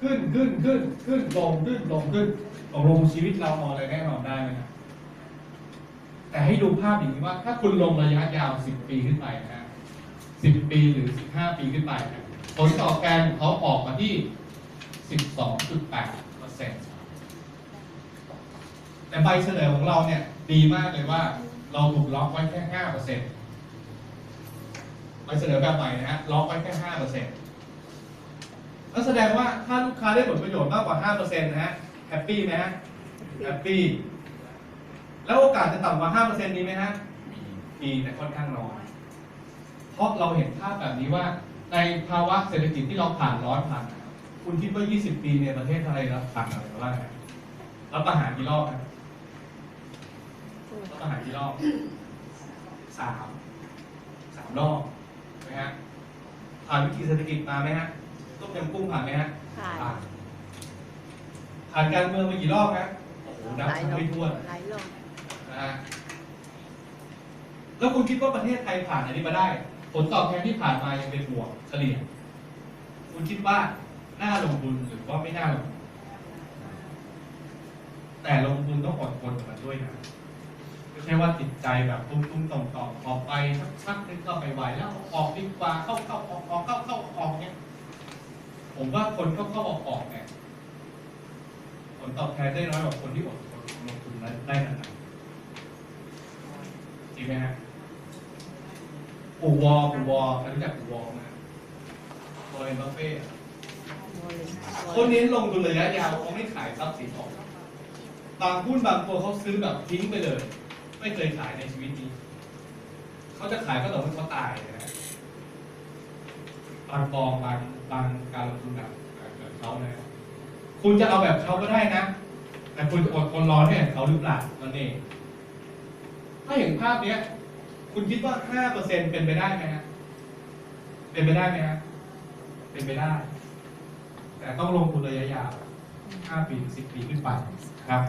ขึ้นขึ้นขึ้นขึ้นลงขึ้นลงขึ้นตกลงชีวิตเราเอาอะไรแน่นอนได้ไหมครับแต่ให้ดูภาพอย่างนี้ว่า ถ้าคุณลงระยะยาว 10 ปีขึ้นไปนะฮะ10 ปีหรือ 15 ปีขึ้นไปนะผลตอบแทนของเขาออกมาที่ 12.8เปอร์เซ็นต์แต่ใบเฉลยของเราเนี่ย ดีมากเลยว่าเราถูกล็อกไว้แค่5เปอร์เซ็นต์ใบเสนอแบบใหม่นะฮะล็อกไว้แค่5เปอร์เซ็นต์ แสดงว่าถ้าลูกค้าได้ผลประโยชน์มากกว่า 5%นะฮะแฮปปี้ไหมฮะแฮปปี้แล้วโอกาสจะต่ำกว่า 5%มีไหมฮะมีแต่ค่อนข้างน้อย เพราะเราเห็นภาพแบบนี้ว่าในภาวะเศรษฐกิจที่เราผ่านร้อนผ่านหนาวคุณคิดว่า 20 ปีในประเทศไทยเราผ่านอะไรมาบ้างรับประหารกี่รอบครับรับประหารกี่รอบสามสามรอบนะฮะผ่านวิกฤตเศรษฐกิจมาไหมฮะ ต้มยำกุ้งผ่านไหมฮะผ่านผ่านผ่านการเมืองมากี่รอบฮะโอ้โหนับไม่ถ้วนหลายลงนะฮะแล้วคุณคิดว่าประเทศไทยผ่านอันนี้มาได้ ผลตอบแทนที่ผ่านมายังเป็นบวกเฉลี่ย คุณคิดว่าน่าลงทุนหรือว่าไม่น่าลงทุนแต่ลงทุนต้องอดทนกับมันด้วยนะไม่ใช่ว่าติดใจแบบตุ้มตุ้มต่อมต่อมออกไปสักพักนึงก็ไม่ไหวแล้วออกดีกว่าเข้าเข้าออกออกเข้าเข้าออกเนี่ย ผมว่าคนเข้าเข้าออกออกเนี่ยผลตอบแทนได้น้อยกว่าคนที่อดทนลงทุนได้นานๆจริงไหมฮะปู่วอปู่วอใครรู้จักปู่วอไหมวอร์เรนบัฟเฟ่คนนี้ลงทุนระยะยาวเขาไม่ขายทรัพย์สินออกบางหุ้นบางตัวเขาซื้อแบบทิ้งไปเลย ไม่เคยขายในชีวิตนี้ เขาจะขายก็ต่อเมื่อเขาตายนะฮะ บางกองบางบางการลงทุนแบบแบบเขานะคุณจะเอาแบบเขาก็ได้นะ แต่คุณจะอดทนรอเนี่ยเขาหรือเปล่านั่นเองถ้าเห็นภาพเนี้ย คุณคิดว่าห้าเปอร์เซ็นเป็นไปได้ไหมฮะเป็นไปได้ไหมฮะเป็นไปได้ แต่ต้องลงทุนระยะยาวห้าปีถึงสิบปีขึ้นไปครับ